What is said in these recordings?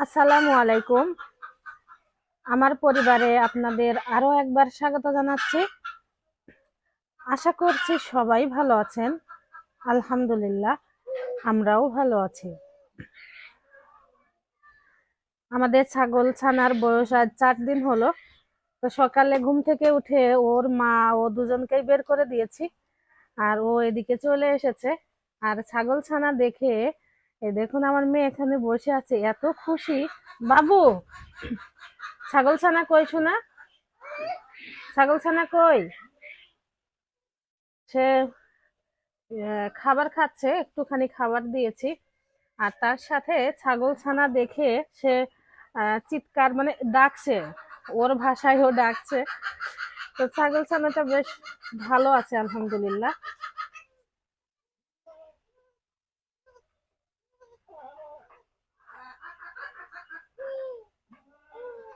আসসালামু আলাইকুম। আমার পরিবারে আপনাদের আরও একবার স্বাগত জানাচ্ছি। আশা করছি সবাই ভালো আছেন। আলহামদুলিল্লাহ, আমরাও ভালো আছি। আমাদের ছাগল ছানার বয়স আজ চার দিন হলো। তো সকালে ঘুম থেকে উঠে ওর মা ও দুজনকেই বের করে দিয়েছি। আর ও এদিকে চলে এসেছে। আর ছাগল ছানা দেখে এই দেখুন আমার মেয়ে এখানে বসে আছে, এত খুশি। বাবু, ছাগল ছানা কই শোনা ছাগল ছানা কই? সে খাবার খাচ্ছে, একটুখানি খাবার দিয়েছি। আর তার সাথে ছাগল ছানা দেখে সে চিৎকার মানে ডাকছে, ওর ভাষায় ও ডাকছে। তো ছাগল ছানাটা বেশ ভালো আছে, আলহামদুলিল্লাহ।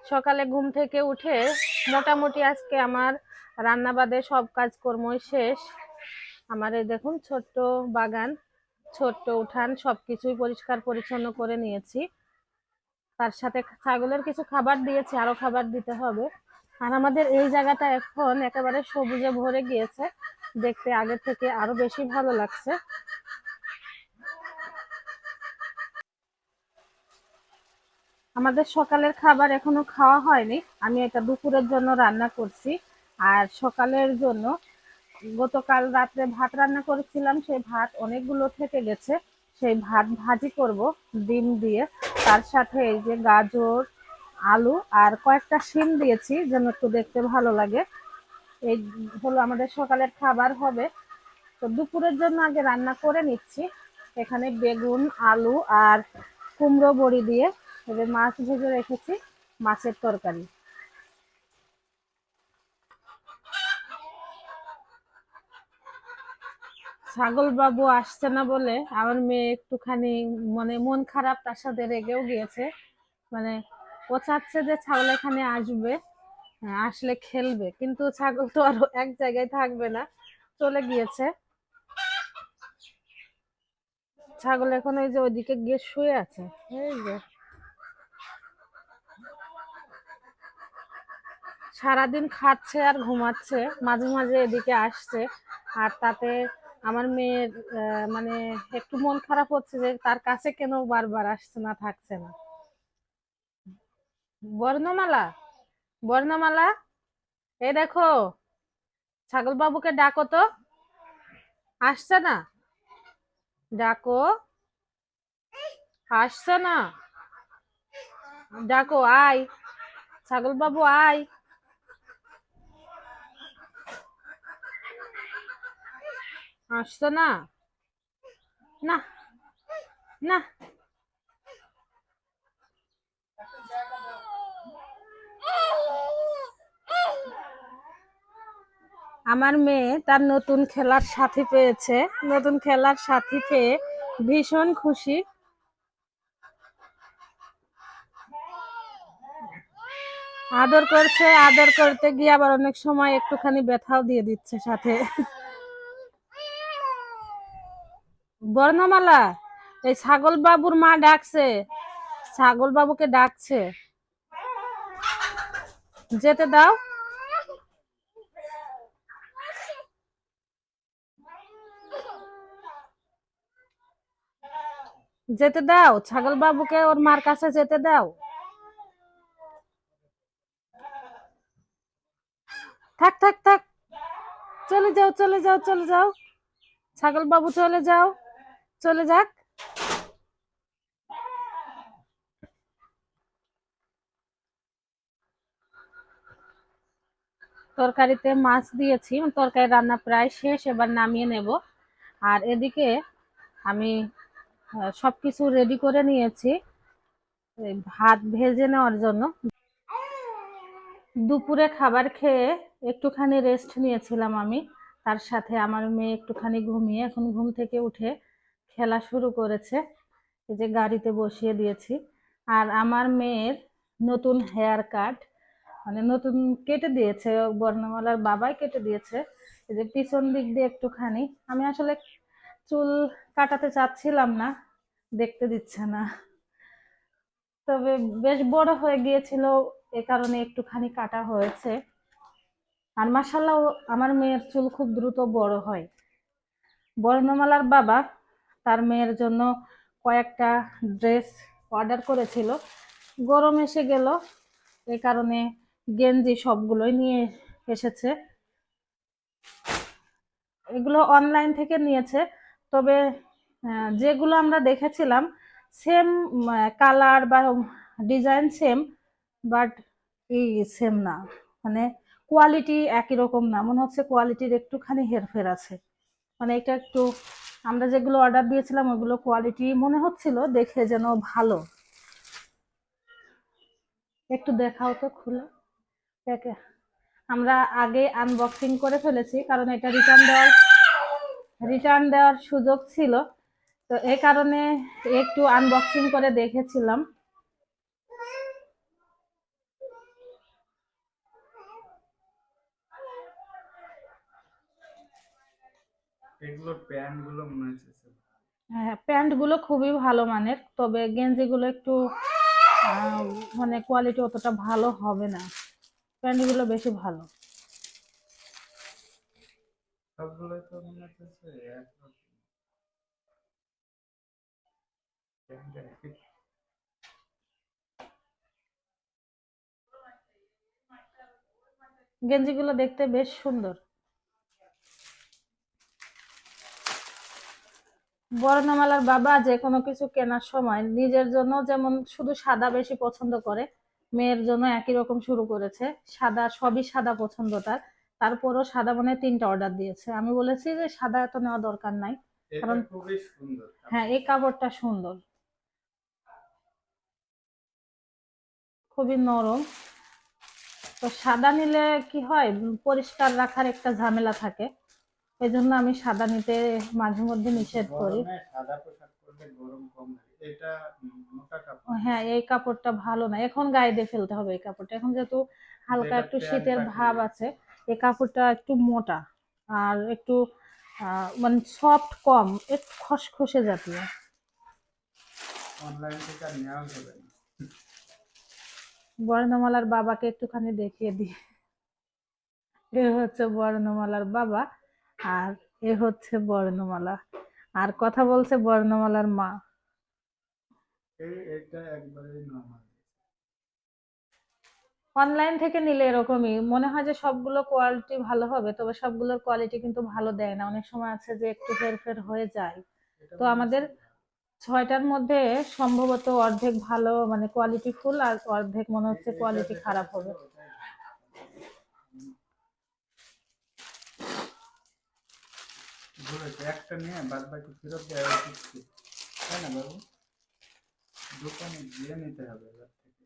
সকালে ঘুম থেকে উঠে মোটামুটি আজকে আমার রান্না বাদে সব কাজকর্মই শেষ। আমার এই দেখুন ছোট্ট বাগান, ছোট্ট উঠান, সবকিছুই পরিষ্কার পরিচ্ছন্ন করে নিয়েছি। তার সাথে ছাগলের কিছু খাবার দিয়েছি আরও খাবার দিতে হবে। আর আমাদের এই জায়গাটা এখন একেবারে সবুজে ভরে গিয়েছে, দেখতে আগের থেকে আরও বেশি ভালো লাগছে। আমাদের সকালের খাবার এখনও খাওয়া হয়নি। আমি এটা দুপুরের জন্য রান্না করছি। আর সকালের জন্য গতকাল রাত্রে ভাত রান্না করেছিলাম। সেই ভাত অনেকগুলো থেকে গেছে। সেই ভাত ভাজি করব, ডিম দিয়ে। তার সাথে এই যে গাজর, আলু আর কয়েকটা শিম দিয়েছি যেন একটু দেখতে ভালো লাগে। এই হলো আমাদের সকালের খাবার হবে। তো দুপুরের জন্য আগে রান্না করে নিচ্ছি। এখানে বেগুন, আলু আর কুমড়ো বড়ি দিয়ে এবার মাছ ভেজে রেখেছি, মাছের তরকারি। ছাগল বাবু আসছে না বলে আমার মেয়ে একটুখানি মানে মন খারাপ তার সাথে রেগেও গিয়েছে। মানে ও চাচ্ছে যে ছাগল এখানে আসবে, আসলে খেলবে, কিন্তু ছাগল তো আর এক জায়গায় থাকবে না, চলে গিয়েছে। ছাগল এখন ওই যে ওইদিকে গিয়ে শুয়ে আছে। এই যে সারাদিন খাচ্ছে আর ঘুমাচ্ছে, মাঝে মাঝে এদিকে আসছে। আর তাতে আমার মেয়ের মানে একটু মন খারাপ হচ্ছে যে তার কাছে কেন বারবার আসছে না, থাকছে না? বর্ণমালা বর্ণমালা, এই দেখো ছাগল বাবুকে ডাকো তো। আসছে না? ডাকো। আসছে না? ডাকো, আয়। ছাগল বাবু আয়। আসছো না? না না। আমার মেয়ে তার নতুন খেলার সাথী পেয়েছে। নতুন খেলার সাথী পেয়ে ভীষণ খুশি। আদর করছে, আদর করতে গিয়ে আবার অনেক সময় একটুখানি ব্যথাও দিয়ে দিচ্ছে সাথে। বর্ণমালা? এই ছাগল বাবুর মা ডাকছে। ছাগল বাবুকে ডাকছে। যেতে দাও। যেতে দাও। ছাগল বাবুকে ওর মার কাছে যেতে দাও। থাক থাক থাক। চলে যাও চলে যাও চলে যাও। ছাগল বাবু চলে যাও। চলে যাক। তরকারিতে মাছ দিয়েছি তরকারি রান্না প্রায় শেষ এবার নামিয়ে নেব। আর এদিকে আমি আহ, সবকিছু রেডি করে নিয়েছি ভাত ভেজে নেওয়ার জন্য। দুপুরে খাবার খেয়ে একটুখানি রেস্ট নিয়েছিলাম আমি তার সাথে আমার মেয়ে একটুখানি ঘুমিয়ে এখন ঘুম থেকে উঠে খেলা শুরু করেছে। এই যে গাড়িতে বসিয়ে দিয়েছি। আর আমার মেয়ের নতুন হেয়ার কাট মানে নতুন কেটে দিয়েছে, বর্ণমালার বাবাই কেটে দিয়েছে। এই যে পিছন দিক দিয়ে একটুখানি, আমি আসলে চুল কাটাতে চাচ্ছিলাম না, দেখতে দিচ্ছে না। তবে বেশ বড় হয়ে গিয়েছিল, এ কারণে একটুখানি কাটা হয়েছে। আর মাসাল্লাহ আমার মেয়ের চুল খুব দ্রুত বড় হয়। বর্ণমালার বাবা তার মেয়ের জন্য কয়েকটা ড্রেস অর্ডার করেছিল। গরম এসে গেল এই কারণে গেঞ্জি সবগুলোই নিয়ে এসেছে। এগুলো অনলাইন থেকে নিয়েছে, তবে যেগুলো আমরা দেখেছিলাম, সেম কালার বা ডিজাইন সেম, বাট এই সেম না। মানে কোয়ালিটি একই রকম না, মনে হচ্ছে কোয়ালিটির একটুখানি হেরফের আছে। মানে এটা একটু আমরা যেগুলো অর্ডার দিয়েছিলাম, ওগুলো কোয়ালিটি মনে হচ্ছিল দেখে যেন ভালো। একটু দেখাও তো খুলে। প্যাকে আমরা আগে আনবক্সিং করে ফেলেছি, কারণ এটা রিটার্ন দেওয়ার রিটার্ন দেওয়ার সুযোগ ছিল। তো এই কারণে একটু আনবক্সিং করে দেখেছিলাম। এগুলোর প্যান্টগুলো মনে হচ্ছে। হ্যাঁ প্যান্টগুলো খুবই ভালো মানের তবে গেঞ্জিগুলো একটু আহ, মানে কোয়ালিটি অতটা ভালো হবে না প্যান্টগুলো বেশি ভালো সবগুলোই তো মনে হচ্ছে প্যান্ট। গেঞ্জিগুলো দেখতে বেশ সুন্দর বর্ণমালার বাবা যে কোনো কিছু কেনার সময় নিজের জন্য যেমন শুধু সাদা বেশি পছন্দ করে মেয়ের জন্য একই রকম শুরু করেছে সাদা সবই সাদা পছন্দ তার তারপরও সাদা মানে তিনটা অর্ডার দিয়েছে। আমি বলেছি যে সাদা এত নেওয়া দরকার নাই কারণ- খুবই সুন্দর। হ্যাঁ এই কাপড়টা সুন্দর। খুবই নরম। তো সাদা নিলে কি হয়? পরিষ্কার রাখার একটা ঝামেলা থাকে। এই জন্য আমি সাদা নিতে মাঝে মধ্যে নিষেধ করি। হ্যাঁ এই কাপড়টা ভালো না। এখন গায়ে দিয়ে ফেলতে হবে এই কাপড়টা। এখন যেহেতু হালকা একটু শীতের ভাব আছে এই কাপড়টা একটু মোটা আর একটু মানে সফট কম একটু খসখসে জাতীয়। অনলাইন থেকে নেওয়া যাবে না। বর্ণমালার বাবাকে একটুখানি দেখিয়ে দিই। হচ্ছে বর্ণমালার বাবা। আর এ হচ্ছে বর্ণমালা। আর কথা বলছে বর্ণমালার মা। অনলাইন থেকে নিলে এরকমই। মনে হয় যে সবগুলো কোয়ালিটি ভালো হবে তবে সবগুলোর কোয়ালিটি কিন্তু ভালো দেয় না। অনেক সময় আছে যে একটু হেরফের হয়ে যায়। তো আমাদের ছয়টার মধ্যে সম্ভবত অর্ধেক ভালো মানে কোয়ালিটি ফুল আর অর্ধেক মনে হচ্ছে কোয়ালিটি খারাপ হবে। ঘুরেছে একটা নিয়ে বাদ বাকি ফেরত দেওয়া উচিত তাই না বাবু? দোকানে গিয়ে নিতে হবে এবার থেকে।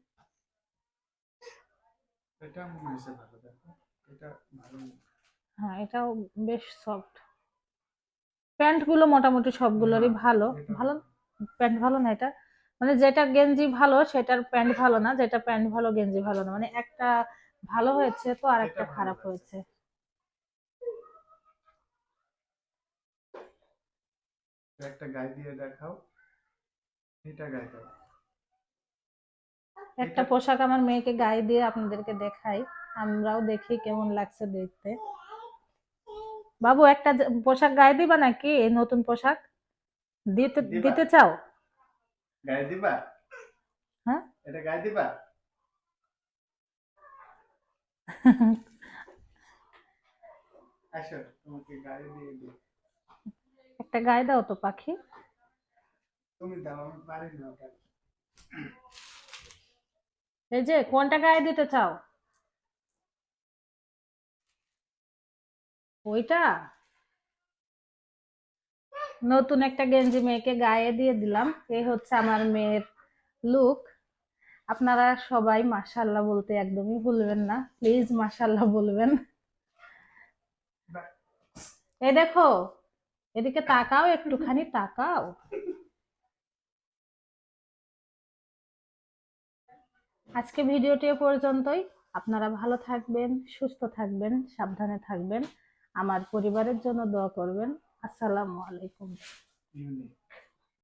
এটা মনে হয়েছে ভালো দেখো। এটা ভালো হ্যাঁ এটাও বেশ সফট প্যান্টগুলো মোটামুটি সবগুলোরই ভালো। ভালো? প্যান্ট ভালো না এটা? মানে যেটা গেঞ্জি ভালো সেটার প্যান্ট ভালো না। যেটা প্যান্ট ভালো গেঞ্জি ভালো না। মানে একটা ভালো হয়েছে তো আর একটা খারাপ হয়েছে। হয়েছে তো একটা গায়ে দিয়ে দেখাও। এটা গায়ে দাও। একটা পোশাক আমার মেয়েকে গায়ে দিয়ে আপনাদেরকে দেখাই। আমরাও দেখি কেমন লাগছে দেখতে। বাবু একটা পোশাক গায়ে দিবা নাকি? এই নতুন পোশাক? দিতে দিতে চাও? গায়ে দিবা? হ্যাঁ? এটা গায়ে দিবা? আসো তোমাকে গায়ে দিয়ে দিই। একটা গায়ে দাও তো পাখি। তুমি দাও আমি পারি না এই যে কোনটা গায়ে দিতে চাও? ওইটা? নতুন একটা গেঞ্জি মেয়েকে গায়ে দিয়ে দিলাম। এই হচ্ছে আমার মেয়ের লুক আপনারা সবাই মাশাল্লাহ বলতে একদমই ভুলবেন না। প্লিজ মাশাল্লাহ বলবেন। এই দেখো এদিকে তাকাও, একটুখানি তাকাও। আজকে ভিডিওটি পর্যন্তই। আপনারা ভালো থাকবেন, সুস্থ থাকবেন, সাবধানে থাকবেন। আমার পরিবারের জন্য দোয়া করবেন। আসসালামু আলাইকুম।